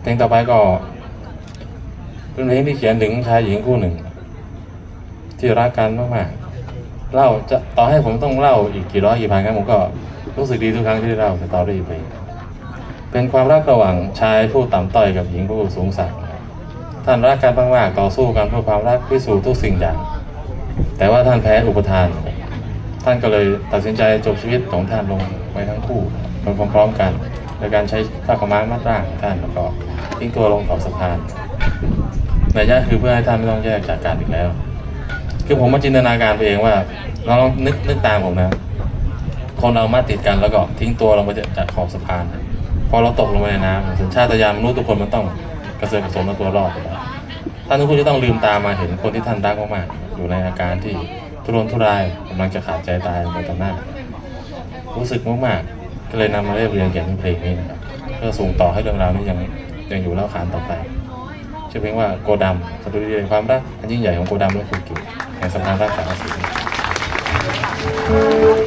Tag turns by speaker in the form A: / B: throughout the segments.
A: เพลงต่อไปก็เป็นเพลงที่เขียนถึงชายหญิงคู่หนึ่ง ที่รักกันมากๆเล่าจะต่อให้ผมต้องเล่าอีกกี่ร้อยกี่พันครั้งผมก็รู้สึกดีทุกครั้งที่ได้เล่าสตอรี่ไปเป็นความรักระหว่างชายผู้ต่ำต้อยกับหญิงผู้สูงสักท่านรักกันมากๆต่อสู้กันเพื่อความรักพิสูจน์ทุกสิ่งอย่าง แต่ว่าท่านแพ้อุปทาน ท่านก็เลยตัดสินใจจบชีวิตของท่านลงไว้ทั้งคู่ ไปพร้อมๆกันโดยการใช้ผ้าขาวม้ามัดร่างของท่านแล้วก็ทิ้งตัวลงขอบสะพานในยะคือเพื่อให้ท่านไม่ต้องแยกจากกันอีกแล้ว คือผมมาจินตนาการไปเองว่าเราลองนึกนึกตามผมนะ คนเรามาติดกันแล้วก็ทิ้งตัวลงไปจากขอบสะพาน พอเราตกลงไปในน้ำสัญชาตญาณมนุษย์ทุกคนมันต้องกระเสือกกระสนเอาตัวรอดท่านทุกคนจะต้องลืมตามาเห็นคนที่ท่านรักมากๆอยู่ในอาการที่ทุรนทุรายกำลังจะขาดใจตายในต่อหน้า รู้สึกมากๆ ก็เลยนำมาเรียบเรียงเขียนเป็นเพลงนี้นะครับเพื่อส่งต่อให้เรื่องราวนี้ยังยังอยู่เล่าขานต่อไปชื่อเพลงว่าโกดำสตูดิโอความรักอันยิ่งใหญ่ของโกดำและคุณกิจแห่งสะพานรักษาศิลป์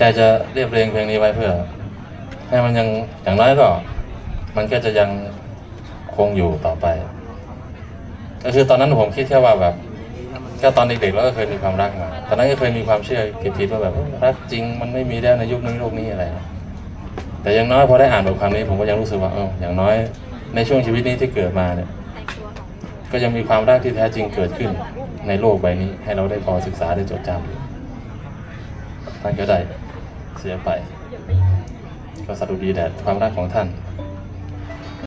A: ใจจะเรียบเรียงเพลงนี้ไว้เพื่อ ให้มันยังอย่างน้อยก็ มันก็จะยังคงอยู่ต่อไป ก็คือตอนนั้นผมคิดแค่ว่าแบบก็ตอนเด็กๆเราก็เคยมีความรักมา ตอนนั้นก็เคยมีความเชื่อผิดๆว่าแบบรักจริงมันไม่มีแล้วในยุคนี้โลกนี้อะไร แต่อยังน้อยพอได้อ่านบทความนี้ผมก็ยังรู้สึกว่าเอออย่างน้อยในช่วงชีวิตนี้ที่เกิดมาเนี่ย ก็ยังมีความรักที่แท้จริงเกิดขึ้นในโลกใบนี้ ให้เราได้พอศึกษาได้จดจำท่านก็ได้ เสียไป ก็สรุปดีแต่ความรักของท่าน